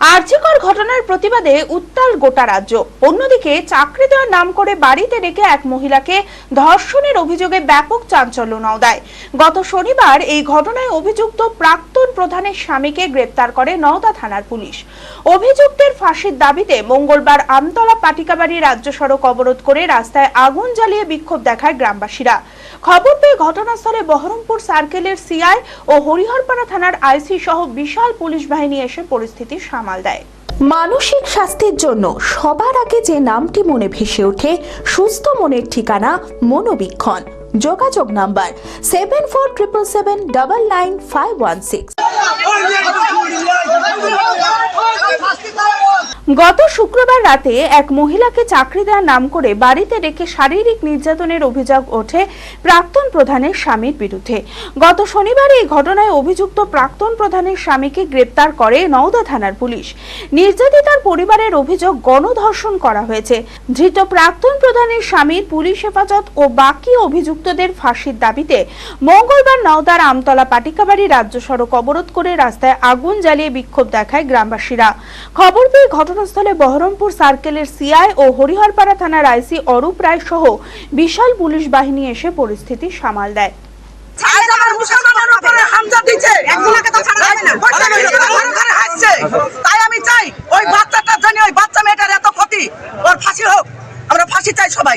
আর্যিকর ঘটনার প্রতিবাদে উত্তাল গোটা রাজ্য। অন্যদিকে চাকরি দেওয়ার নাম করে বাড়িতে রেখে এক মহিলাকে ধর্ষণের অভিযোগে ব্যাপক চাঞ্চল্য নওদায়। গত শনিবার এই ঘটনায় অভিযুক্ত প্রাক্তন প্রধানের স্বামীকে গ্রেপ্তার করে নওদা থানার পুলিশ। অভিযুক্তের ফাঁসির দাবিতে মঙ্গলবার আমতলা পাটিকাবাড়ি রাজ্য সড়ক অবরোধ করে রাস্তায় আগুন জ্বালিয়ে বিক্ষোভ দেখায় গ্রামবাসীরা। খবর পেয়ে ঘটনাস্থলে বহরমপুর সার্কেলের সিআই ও হরিহরপাড়া থানার আইসি সহ বিশাল পুলিশ বাহিনী এসে পরিস্থিতি সামাল দেয় মানসিক স্বাস্থ্যের জন্য সবার আগে যে নামটি মনে ভেসে ওঠে সুস্থ মনের ঠিকানা মনোবীক্ষণ যোগাযোগ number seven four triple seven double nine five one six গত শুক্রবার রাতে এক মহিলাকে চাকরি দেওয়ার নাম করে বাড়িতে রেখে শারীরিক নির্যাতনের অভিযোগ ওঠে প্রাক্তন প্রধানের স্বামীর বিরুদ্ধে। গত শনিবার এই ঘটনায় অভিযুক্ত প্রাক্তন প্রধানের স্বামীকে গ্রেপ্তার করে নওদা থানার পুলিশ। নির্যাতিতার পরিবারের অভিযোগ গণধর্ষণ করা হয়েছে। ধৃত প্রাক্তন প্রধানের স্বামীর পুলিশ হেফাজত ও বাকি অভিযুক্তদের ফাঁসির দাবিতে মঙ্গলবার নওদার আমতলা পাটিকাবাড়ি রাজ্য সড়ক অবরোধ করে রাস্তায় আগুন জ্বালিয়ে বিক্ষোভ দেখায় গ্রামবাসীরা। খবর পেয়ে ঘটনাস্থলে বহরমপুর সার্কেলের সিআই ও হরিহরপাড়া থানার আইসি অরূপ রায় সহ বিশাল পুলিশ বাহিনী এসে পরিস্থিতি সামাল দেয়। আজ আমার মুসলমানের উপরে হামলা দিচ্ছে। একজনকে তো ছাড়া যাবে না। ঘরে ঘরে হাসছে তাই আমি চাই ওই বাচ্চাটার জন্য ওই বাচ্চা মেয়েটার এত ক্ষতি। ওর ফাঁসি হোক আমরা ফাঁসি চাই সবাই।